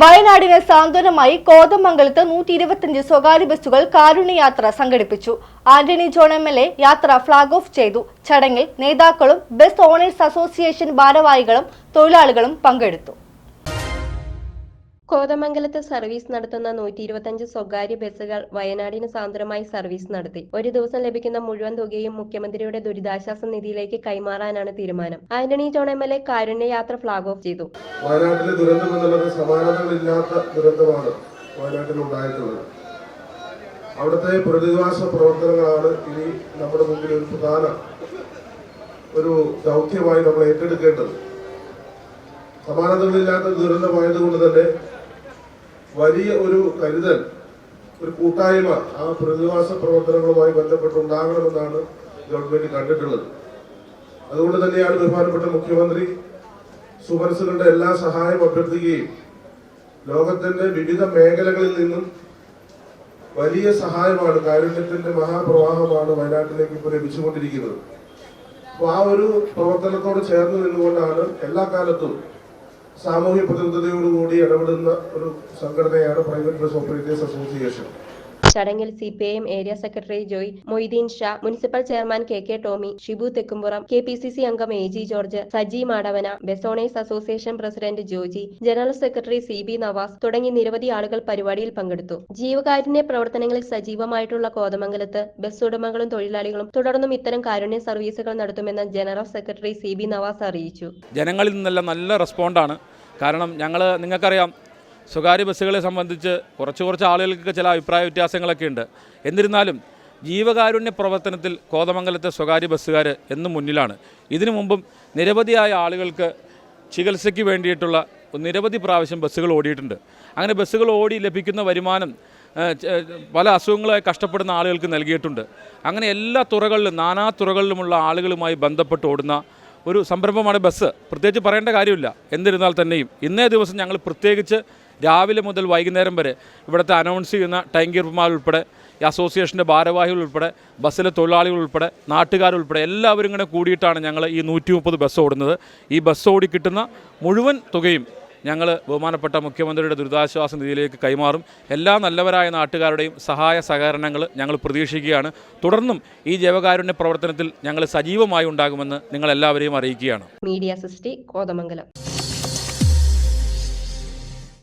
വയനാടിന് സാന്ത്വനമായി കോതമംഗലത്ത് നൂറ്റി ഇരുപത്തിയഞ്ച് സ്വകാര്യ ബസ്സുകൾ കാരുണ്യയാത്ര സംഘടിപ്പിച്ചു. Antony John M L A യാത്ര ഫ്ളാഗ് ഓഫ് ചെയ്തു. ചടങ്ങിൽ നേതാക്കളും ബസ് ഓണേഴ്സ് അസോസിയേഷൻ ഭാരവാഹികളും തൊഴിലാളികളും പങ്കെടുത്തു. കോതമംഗലത്ത് സർവീസ് നടത്തുന്ന നൂറ്റി ഇരുപത്തഞ്ച് സ്വകാര്യ ബസ്സുകൾ വയനാടിന് സാന്ദ്രമായി സർവീസ് നടത്തി. ഒരു ദിവസം ലഭിക്കുന്ന മുഴുവൻ തുകയും മുഖ്യമന്ത്രിയുടെ ദുരിതാശ്വാസ നിധിയിലേക്ക് കൈമാറാനാണ് തീരുമാനം. Antony John M L A കാരുണ്യയാത്ര flag off ചെയ്തു. വയനാട്ടിലെ ദുരന്തം എന്നുള്ളത് സമാനതകളില്ലാത്ത ദുരന്തമാണ് വയനാട്ടിൽ ഉണ്ടായിട്ടുള്ളത്. അവിടുത്തെ പ്രതിവാസ പ്രവർത്തനങ്ങളാണ് ഇനി നമ്മുടെ മുമ്പിൽ ഒരു പ്രധാന ഒരു ദൗത്യമായി നമ്മൾ ഏറ്റെടുക്കേണ്ടത്. സമാനതകളില്ലാത്ത ദുരന്തമായതുകൊണ്ട് തന്നെ വലിയ ഒരു കരുതൽ ഒരു കൂട്ടായ്മ ആ പ്രതിവാസ പ്രവർത്തനങ്ങളുമായി ബന്ധപ്പെട്ടുണ്ടാകണമെന്നാണ് ഗവൺമെന്റ് കണ്ടിട്ടുള്ളത്. അതുകൊണ്ട് തന്നെയാണ് ബഹുമാനപ്പെട്ട മുഖ്യമന്ത്രി സുമനസുകളുടെ എല്ലാ സഹായം അഭ്യർത്ഥിക്കുകയും ലോകത്തിന്റെ വിവിധ മേഖലകളിൽ നിന്നും വലിയ സഹായമാണ് കാരുണ്യത്തിന്റെ മഹാപ്രവാഹമാണ് വയനാട്ടിലേക്ക് ഇപ്പോൾ ലഭിച്ചുകൊണ്ടിരിക്കുന്നത്. അപ്പോൾ ആ ഒരു പ്രവർത്തനത്തോട് ചേർന്ന് നിന്നുകൊണ്ടാണ് എല്ലാ കാലത്തും സാമൂഹ്യ പ്രതിബദ്ധതയോടുകൂടി ഇടപെടുന്ന ഒരു സംഘടനയാണ് പ്രൈവറ്റ് ബസ് ഓപ്പറേറ്റേഴ്സ് അസോസിയേഷൻ. ചടങ്ങിൽ C P I M area secretary Joy Moideen Shah municipal chairman K K Tomy Shibu Thekkumpuram K P C C അംഗം A G George Saji Madavana bus owners association president Joji general secretary C B Navas തുടങ്ങി നിരവധി ആളുകൾ പരിപാടിയിൽ പങ്കെടുത്തു. ജീവകാരുണ്യ പ്രവർത്തനങ്ങളിൽ സജീവമായിട്ടുള്ള കോതമംഗലത്ത് bus ഉടമകളും തൊഴിലാളികളും തുടർന്നും ഇത്തരം കാരുണ്യ സർവീസുകൾ നടത്തുമെന്ന് general secretary C B Navas അറിയിച്ചു. ജനങ്ങളിൽ നിന്നെല്ലാം നല്ല റെസ്പോണ്ടാണ്. കാരണം ഞങ്ങൾ നിങ്ങൾക്കറിയാം സ്വകാര്യ ബസ്സുകളെ സംബന്ധിച്ച് കുറച്ച് കുറച്ച് ആളുകൾക്കൊക്കെ ചില അഭിപ്രായ വ്യത്യാസങ്ങളൊക്കെ ഉണ്ട്. എന്നിരുന്നാലും ജീവകാരുണ്യ പ്രവർത്തനത്തിൽ കോതമംഗലത്തെ സ്വകാര്യ ബസ്സുകാർ എന്നും മുന്നിലാണ്. ഇതിനു മുമ്പും നിരവധിയായ ആളുകൾക്ക് ചികിത്സയ്ക്ക് വേണ്ടിയിട്ടുള്ള നിരവധി പ്രാവശ്യം ബസ്സുകൾ ഓടിയിട്ടുണ്ട്. അങ്ങനെ ബസ്സുകൾ ഓടി ലഭിക്കുന്ന വരുമാനം പല അസുഖങ്ങളായി കഷ്ടപ്പെടുന്ന ആളുകൾക്ക് നൽകിയിട്ടുണ്ട്. അങ്ങനെ എല്ലാ തുറകളിലും നാനാ തുറകളിലുമുള്ള ആളുകളുമായി ബന്ധപ്പെട്ട് ഓടുന്ന ഒരു സംരംഭമാണ് ബസ്. പ്രത്യേകിച്ച് പറയേണ്ട കാര്യമില്ല. എന്നിരുന്നാൽ തന്നെയും ഇന്നേ ദിവസം ഞങ്ങൾ പ്രത്യേകിച്ച് രാവിലെ മുതൽ വൈകുന്നേരം വരെ ഇവിടുത്തെ അനൗൺസ് ചെയ്യുന്ന ടൈങ്കീർമാർ ഉൾപ്പെടെ ഈ അസോസിയേഷന്റെ ഭാരവാഹികൾ ഉൾപ്പെടെ ബസ്സിലെ തൊഴിലാളികൾ ഉൾപ്പെടെ നാട്ടുകാരുൾപ്പെടെ എല്ലാവരും ഇങ്ങനെ കൂടിയിട്ടാണ് ഞങ്ങൾ ഈ നൂറ്റി മുപ്പത് ബസ് ഓടുന്നത്. ഈ ബസ് ഓടി കിട്ടുന്ന മുഴുവൻ തുകയും ഞങ്ങൾ ബഹുമാനപ്പെട്ട മുഖ്യമന്ത്രിയുടെ ദുരിതാശ്വാസ നിധിയിലേക്ക് കൈമാറും. എല്ലാ നല്ലവരായ നാട്ടുകാരുടെയും സഹായ സഹകരണങ്ങൾ ഞങ്ങൾ പ്രതീക്ഷിക്കുകയാണ്. തുടർന്നും ഈ ജൈവകാരുണ്യ പ്രവർത്തനത്തിൽ ഞങ്ങൾ സജീവമായി ഉണ്ടാകുമെന്ന് നിങ്ങളെല്ലാവരെയും അറിയിക്കുകയാണ്. Media city Kothamangalam.